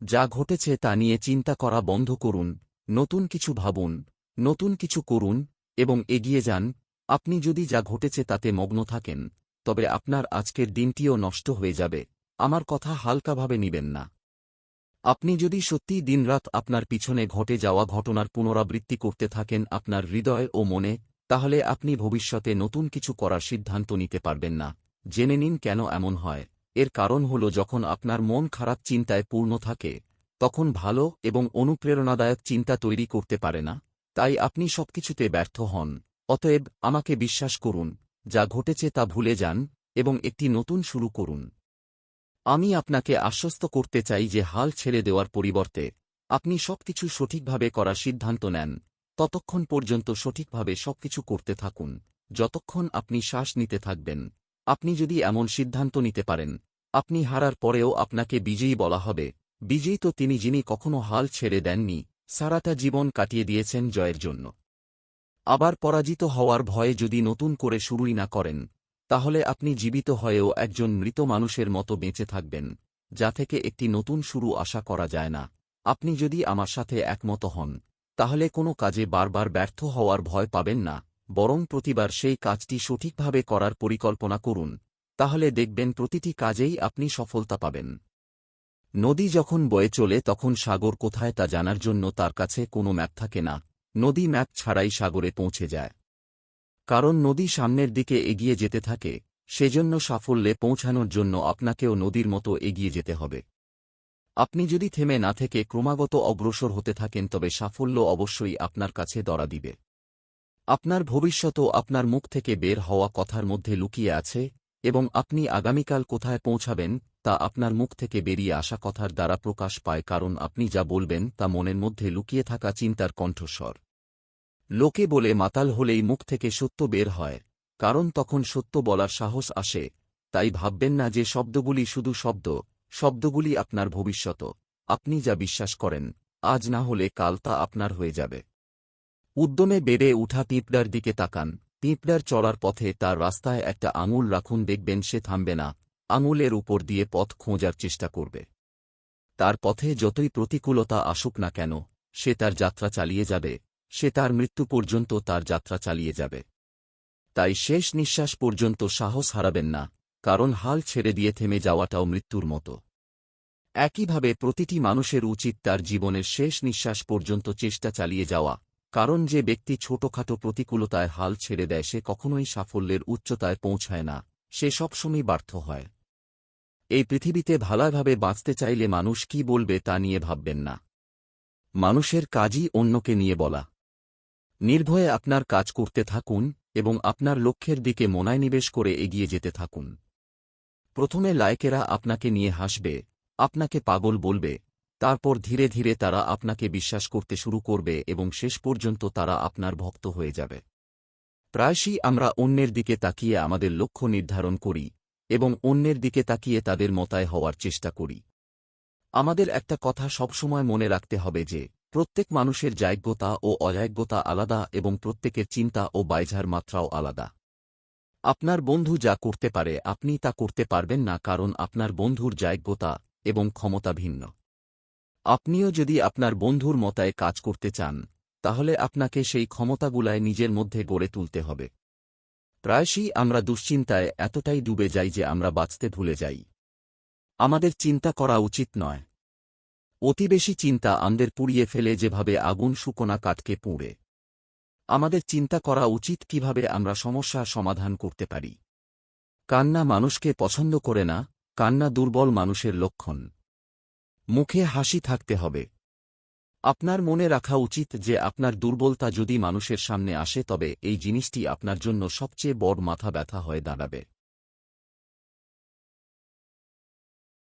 যা ঘটেছে তা নিয়ে চিন্তা করা বন্ধ করুন, নতুন কিছু ভাবুন, নতুন কিছু করুন, এবং এগিয়ে যান, আপনি যদি যা ঘটেছে তাতে মগ্ন থাকেন, তবে আপনার আজকের দিনটিও নষ্ট হয়ে যাবে, আমার কথা হালকাভাবে নিবেন না। আপনি যদি সত্যিই দিনরাত আপনার পিছনে ঘটে যাওয়া ঘটনার পুনরাবৃত্তি করতে থাকেন আপনার হৃদয় ও মনে, তাহলে আপনি ভবিষ্যতে নতুন কিছু করার সিদ্ধান্ত নিতে পারবেন না, জেনে নিন কেন এমন হয়। এর কারণ হল যখন আপনার মন খারাপ চিন্তায় পূর্ণ থাকে, তখন ভালো এবং অনুপ্রেরণাদায়ক চিন্তা তৈরি করতে পারে না। তাই আপনি সবকিছুতে ব্যর্থ হন। অতএব আমাকে বিশ্বাস করুন, যা ঘটেছে তা ভুলে যান এবং একটি নতুন শুরু করুন। আমি আপনাকে আশ্বস্ত করতে চাই যে হাল ছেড়ে দেওয়ার পরিবর্তে আপনি সবকিছু সঠিকভাবে করার সিদ্ধান্ত নেন। ততক্ষণ পর্যন্ত সঠিকভাবে সবকিছু করতে থাকুন। যতক্ষণ আপনি শ্বাস নিতে থাকবেন, আপনি যদি এমন সিদ্ধান্ত নিতে পারেন আপনি হারার পরেও আপনাকে বিজয়ী বলা হবে। বিজয়ী তো তিনি যিনি কখনো হাল ছেড়ে দেননি, সারাটা জীবন কাটিয়ে দিয়েছেন জয়ের জন্য। আবার পরাজিত হওয়ার ভয়ে যদি নতুন করে শুরুই না করেন, তাহলে আপনি জীবিত হয়েও একজন মৃত মানুষের মতো বেঁচে থাকবেন, যা থেকে একটি নতুন শুরু আশা করা যায় না। আপনি যদি আমার সাথে একমত হন, তাহলে কোনো কাজে বারবার ব্যর্থ হওয়ার ভয় পাবেন না, বরং প্রতিবার সেই কাজটি সঠিকভাবে করার পরিকল্পনা করুন। তাহলে দেখবেন প্রতিটি কাজেই আপনি সফলতা পাবেন। নদী যখন বয়ে চলে তখন সাগর কোথায় তা জানার জন্য তার কাছে কোনো ম্যাপ থাকে না। নদী ম্যাপ ছাড়াই সাগরে পৌঁছে যায়। কারণ নদী সামনের দিকে এগিয়ে যেতে থাকে, সেজন্য সাফল্যে পৌঁছানোর জন্য আপনাকেও নদীর মতো এগিয়ে যেতে হবে। আপনি যদি থেমে না থেকে ক্রমাগত অগ্রসর হতে থাকেন তবে সাফল্য অবশ্যই আপনার কাছে দরা দিবে। আপনার ভবিষ্যতও আপনার মুখ থেকে বের হওয়া কথার মধ্যে লুকিয়ে আছে এবং আপনি আগামীকাল কোথায় পৌঁছাবেন, তা আপনার মুখ থেকে বেরিয়ে আসা কথার দ্বারা প্রকাশ পায় কারণ আপনি যা বলবেন তা মনের মধ্যে লুকিয়ে থাকা চিন্তার কণ্ঠস্বর। লোকে বলে মাতাল হলেই মুখ থেকে সত্য বের হয়, কারণ তখন সত্য বলার সাহস আসে, তাই ভাববেন না যে শব্দগুলি শুধু শব্দ, শব্দগুলি আপনার ভবিষ্যৎ। আপনি যা বিশ্বাস করেন, আজ না হলে কাল তা আপনার হয়ে যাবে। উদ্যমে বেড়ে উঠা পিঁপড়ার দিকে তাকান পিঁপড়ার চলার পথে তার রাস্তায় একটা আঙুল রাখুন দেখবেন সে থামবে না, আঙুলের উপর দিয়ে পথ খোঁজার চেষ্টা করবে। তার পথে যতই প্রতিকূলতা আসুক না কেন, সে তার যাত্রা চালিয়ে যাবে, সে তার মৃত্যু পর্যন্ত তার যাত্রা চালিয়ে যাবে। তাই শেষ নিঃশ্বাস পর্যন্ত সাহস হারাবেন না, কারণ হাল ছেড়ে দিয়ে থেমে যাওয়াটাও মৃত্যুর মতো। একইভাবে প্রতিটি মানুষের উচিত তার জীবনের শেষ নিঃশ্বাস পর্যন্ত চেষ্টা চালিয়ে যাওয়া কারণ যে ব্যক্তি ছোটখাটো প্রতিকূলতায় হাল ছেড়ে দেয় সে কখনোই সাফল্যের উচ্চতায় পৌঁছায় না, সে সবসময় ব্যর্থ হয়। এই পৃথিবীতে ভালোভাবে বাঁচতে চাইলে মানুষ কি বলবে তা নিয়ে ভাববেন না। মানুষের কাজই অন্যকে নিয়ে বলা। নির্ভয়ে আপনার কাজ করতে থাকুন এবং আপনার লক্ষ্যের দিকে মনায়নিবেশ করে এগিয়ে যেতে থাকুন। প্রথমে লায়কেরা আপনাকে নিয়ে হাসবে, আপনাকে পাগল বলবে তারপর ধীরে ধীরে তারা আপনাকে বিশ্বাস করতে শুরু করবে এবং শেষ পর্যন্ত তারা আপনার ভক্ত হয়ে যাবে। প্রায়শই আমরা অন্যের দিকে তাকিয়ে আমাদের লক্ষ্য নির্ধারণ করি এবং অন্যের দিকে তাকিয়ে তাদের মতায় হওয়ার চেষ্টা করি। আমাদের একটা কথা সবসময় মনে রাখতে হবে যে, প্রত্যেক মানুষের জায়জ্ঞতা ও অজায়জ্ঞতা আলাদা এবং প্রত্যেকের চিন্তা ও বাইঝার মাত্রাও আলাদা। আপনার বন্ধু যা করতে পারে আপনি তা করতে পারবেন না কারণ আপনার বন্ধুর জায়জ্ঞতা এবং ক্ষমতা ভিন্ন। আপনিও যদি আপনার বন্ধুর মতায় কাজ করতে চান, তাহলে আপনাকে সেই ক্ষমতাগুলায় নিজের মধ্যে গড়ে তুলতে হবে। প্রায়শই আমরা দুশ্চিন্তায় এতটাই ডুবে যাই যে আমরা বাঁচতে ভুলে যাই। আমাদের চিন্তা করা উচিত নয়। অতি বেশি চিন্তা আমাদের পুড়িয়ে ফেলে যেভাবে আগুন শুকোনা কাঠকে পুড়ে। আমাদের চিন্তা করা উচিত কীভাবে আমরা সমস্যার সমাধান করতে পারি। কান্না মানুষকে পছন্দ করে না, কান্না দুর্বল মানুষের লক্ষণ। মুখে হাসি থাকতে হবে। আপনার মনে রাখা উচিত যে আপনার দুর্বলতা যদি মানুষের সামনে আসে তবে এই জিনিসটি আপনার জন্য সবচেয়ে বড় মাথা ব্যথা হয়ে দাঁড়াবে।